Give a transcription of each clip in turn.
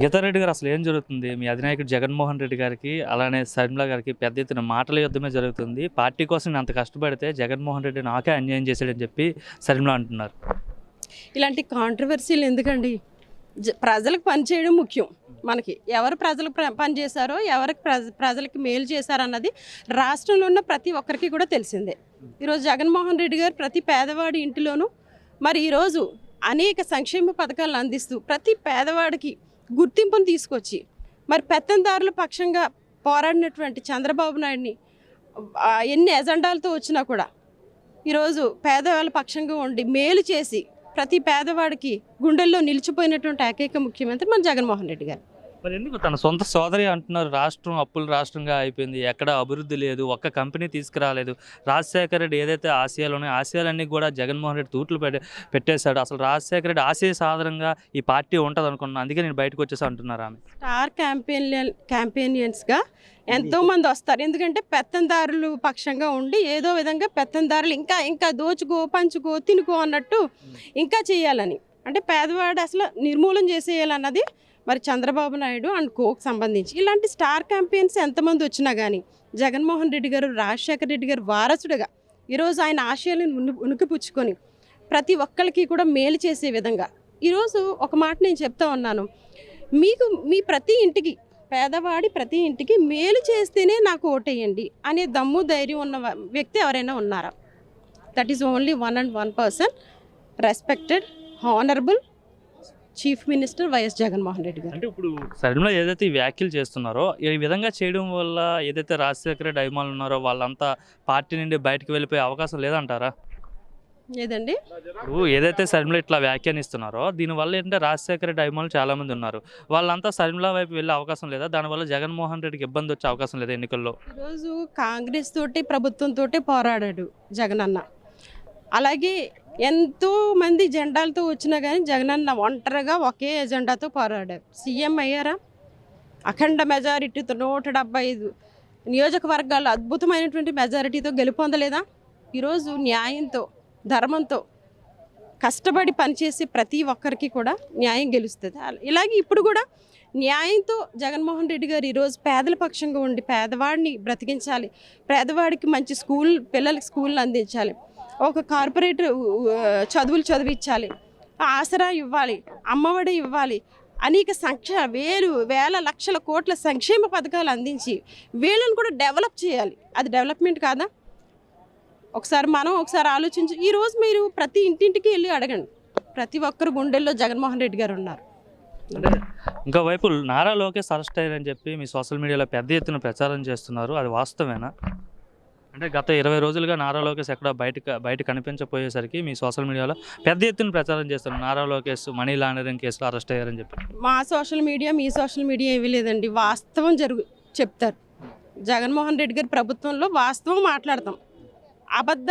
గీతారెడ్డి గారు అసలు ఏం జరుగుతుంది? మీ అధినాయకుడు జగన్మోహన్ రెడ్డి గారికి అలానే శర్మిల గారికి పెద్ద ఎత్తున మాటల యుద్ధమే జరుగుతుంది. పార్టీ కోసం నేను అంత కష్టపడితే జగన్మోహన్ రెడ్డి నాకే అన్యాయం చేశాడని చెప్పి శర్మిల అంటున్నారు. ఇలాంటి కాంట్రవర్సీలు ఎందుకండి? జ- ప్రజలకు పనిచేయడం ముఖ్యం. మనకి ఎవరు ప్రజలకు ప్ర- ఎవరికి ప్రజ ప్రజలకి మేలు చేశారన్నది రాష్ట్రంలో ఉన్న ప్రతి ఒక్కరికి కూడా తెలిసిందే. ఈరోజు జగన్మోహన్ రెడ్డి గారు ప్రతి పేదవాడి ఇంటిలోనూ మరి ఈరోజు అనేక సంక్షేమ పథకాలను అందిస్తూ ప్రతి పేదవాడికి గుర్తింపును తీసుకొచ్చి మరి పెత్తందారుల పక్షంగా పోరాడినటువంటి చంద్రబాబు నాయుడిని ఎన్ని ఎజెండాలతో వచ్చినా కూడా ఈరోజు పేదవాళ్ళ పక్షంగా ఉండి మేలు చేసి ప్రతి పేదవాడికి గుండెల్లో నిలిచిపోయినటువంటి ఏకైక ముఖ్యమంత్రి మన జగన్మోహన్ రెడ్డి గారు. మరి ఎందుకు తన సొంత సోదరి అంటున్నారు? రాష్ట్రం అప్పుల రాష్ట్రంగా అయిపోయింది. ఎక్కడ అభివృద్ధి లేదు. ఒక్క కంపెనీ తీసుకురాలేదు. రాజశేఖర రెడ్డి ఏదైతే ఆశయాలు ఉన్నాయో ఆశయాలన్నీ కూడా జగన్మోహన్ రెడ్డి తూట్లు పెట్టే పెట్టేశాడు. అసలు రాజశేఖర రెడ్డి ఆశయ సాధారణంగా ఈ పార్టీ ఉంటుంది అనుకున్నాను అందుకే నేను బయటకు వచ్చేసి అంటున్నారు ఆమె? స్టార్ క్యాంపెయిన్ క్యాంపెయినియన్స్గా ఎంతో మంది వస్తారు. ఎందుకంటే పెత్తందారులు పక్షంగా ఉండి ఏదో విధంగా పెత్తందారులు ఇంకా ఇంకా దోచుకో పంచుకో తినుకో అన్నట్టు ఇంకా చేయాలని. అంటే పేదవాడు అసలు నిర్మూలన చేసేయాలన్నది మరి చంద్రబాబు నాయుడు అండ్ కోక్ సంబంధించి. ఇలాంటి స్టార్ క్యాంపెయిన్స్ ఎంతమంది వచ్చినా కానీ జగన్మోహన్ రెడ్డి గారు రాజశేఖర రెడ్డి గారు వారసుడుగా ఈరోజు ఆయన ఆశయాలను ఉను ఉనికిపుచ్చుకొని ప్రతి ఒక్కరికి కూడా మేలు చేసే విధంగా. ఈరోజు ఒక మాట నేను చెప్తా ఉన్నాను. మీకు మీ ప్రతి ఇంటికి పేదవాడి ప్రతి ఇంటికి మేలు చేస్తేనే నాకు ఓటేయండి అనే దమ్ము ధైర్యం ఉన్న వ్యక్తి ఎవరైనా ఉన్నారా? That is only one and one person respected honourable chief minister YS Jaganmohan Reddy garu. అంటే ఇప్పుడు శర్మిల ఏదైతే వ్యాఖ్యలు చేస్తున్నారో ఈ విధంగా చేయడం వల్ల ఏదైతే రాజశేఖర రెడ్డి అభిమానులు ఉన్నారో వాళ్ళంతా పార్టీ నుండి బయటకు వెళ్ళిపోయే అవకాశం లేదంటారా? ఏదండి? ఇప్పుడు ఏదైతే శర్మిల ఇట్లా వ్యాఖ్యానిస్తున్నారో దీనివల్ల ఏంటంటే రాజశేఖర రెడ్డి అభిమానులు చాలా మంది ఉన్నారు. వాళ్ళంతా శర్మిల వైపు వెళ్ళే అవకాశం లేదా? దానివల్ల జగన్మోహన్ రెడ్డికి ఇబ్బంది వచ్చే అవకాశం లేదా ఎన్నికల్లో? ఈరోజు కాంగ్రెస్ తోటి ప్రభుత్వంతో పోరాడాడు జగనన్న. అలాగే ఎంతో మంది జెండాలతో వచ్చినా కానీ జగనన్న ఒంటరిగా ఒకే ఎజెండాతో పోరాడారు. సీఎం అయ్యారా? అఖండ మెజారిటీతో నూట డెబ్బై ఐదు నియోజకవర్గాలు అద్భుతమైనటువంటి మెజారిటీతో గెలుపొందలేదా? ఈరోజు న్యాయంతో ధర్మంతో కష్టపడి పనిచేసే ప్రతి ఒక్కరికి కూడా న్యాయం గెలుస్తుంది. ఇలాగే ఇప్పుడు కూడా న్యాయంతో జగన్మోహన్ రెడ్డి గారు ఈరోజు పేదల పక్షంగా ఉండి పేదవాడిని బ్రతికించాలి. పేదవాడికి మంచి స్కూల్ పిల్లలకి స్కూళ్ళు అందించాలి. ఒక కార్పొరేట్ చదువులు చదివించాలి ఆసరా ఇవ్వాలి అమ్మఒడి ఇవ్వాలి అనేక సంక్ష వేలు వేల లక్షల కోట్ల సంక్షేమ పథకాలు అందించి వీళ్ళని కూడా డెవలప్ చేయాలి. అది డెవలప్మెంట్ కాదా? ఒకసారి మనం ఒకసారి ఆలోచించి ఈరోజు మీరు ప్రతి ఇంటింటికి వెళ్ళి అడగండి. ప్రతి ఒక్కరు గుండెల్లో జగన్మోహన్ రెడ్డి గారు ఉన్నారు. ఇంకా వైపు నారా లోకేష్ అరెస్ట్ అయ్యారని చెప్పి మీ సోషల్ మీడియాలో పెద్ద ఎత్తున ప్రచారం చేస్తున్నారు. అది వాస్తవేనా? అంటే గత ఇరవై రోజులుగా నారా లోకేష్ ఎక్కడ బయట బయట కనిపించపోయేసరికి మీ సోషల్ మీడియాలో పెద్ద ఎత్తున ప్రచారం చేస్తారు నారా లోకేష్ మనీ లాండరింగ్ కేసులో అరెస్ట్ అయ్యారని చెప్పి. మా సోషల్ మీడియా మీ సోషల్ మీడియా ఏమీ లేదండి. వాస్తవం జరుగు చెప్తారు. జగన్మోహన్ రెడ్డి గారి ప్రభుత్వంలో వాస్తవం మాట్లాడతాం. అబద్ధ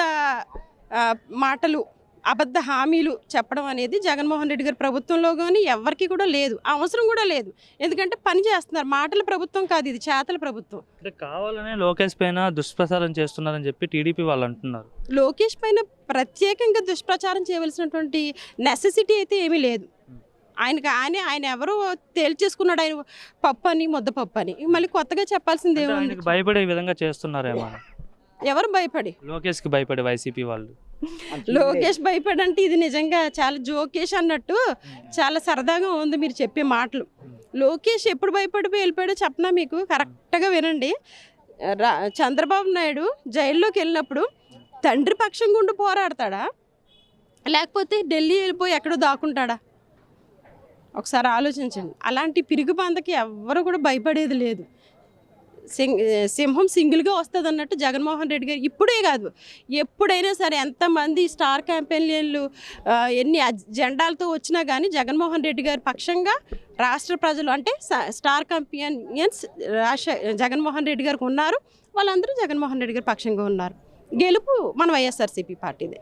మాటలు అబద్ధ హామీలు చెప్పడం అనేది జగన్మోహన్ రెడ్డి గారి ప్రభుత్వంలో కానీ ఎవరికి కూడా లేదు. అవసరం కూడా లేదు. ఎందుకంటే పని చేస్తున్నారు. మాటల ప్రభుత్వం కాదు ఇది చేతల ప్రభుత్వం. అంటే కావాలనే లోకేష్ పైన దుష్ప్రచారం చేస్తున్నారని చెప్పి టీడీపీ వాళ్ళు అంటున్నారు. లోకేష్ పైన ప్రత్యేకంగా దుష్ప్రచారం చేయవలసినటువంటి నెసెసిటీ అయితే ఏమీ లేదు. ఆయనకి ఆయన ఆయన ఎవరో తేల్చేసుకున్నాడు ఆయన పప్పు అని ముద్దపప్పు అని. మళ్ళీ కొత్తగా చెప్పాల్సింది ఆయనకి భయపడే విధంగా చేస్తున్నారేమో. ఎవరు భయపడి? లోకేష్కి భయపడే వైసీపీ వాళ్ళు. లోకేష్ భయపడంటే అంటే ఇది నిజంగా చాలా జోకేష్ అన్నట్టు చాలా సరదాగా ఉంది మీరు చెప్పే మాటలు. లోకేష్ ఎప్పుడు భయపడిపోయి వెళ్ళిపోయాడో చెప్పనా మీకు? కరెక్ట్గా వినండి. రా చంద్రబాబు నాయుడు జైల్లోకి వెళ్ళినప్పుడు తండ్రి పక్షం గుండా పోరాడతాడా? లేకపోతే ఢిల్లీ వెళ్ళిపోయి ఎక్కడో దాక్కుంటాడా? ఒకసారి ఆలోచించండి. అలాంటి పిరుగు పందకి ఎవ్వరు కూడా భయపడేది లేదు. సింహం సింగిల్గా వస్తుంది అన్నట్టు జగన్మోహన్ రెడ్డి గారు ఇప్పుడే కాదు. ఎప్పుడైనా సరే ఎంతమంది స్టార్ క్యాంపెయిన్లు ఎన్ని జెండాలతో వచ్చినా కానీ జగన్మోహన్ రెడ్డి గారి పక్షంగా రాష్ట్ర ప్రజలు అంటే స్టార్ క్యాంపియన్స్ రాష్ట్ర జగన్మోహన్ రెడ్డి గారికి ఉన్నారు. వాళ్ళందరూ జగన్మోహన్ రెడ్డి గారి పక్షంగా ఉన్నారు. గెలుపు మన వైఎస్ఆర్సీపీ పార్టీదే.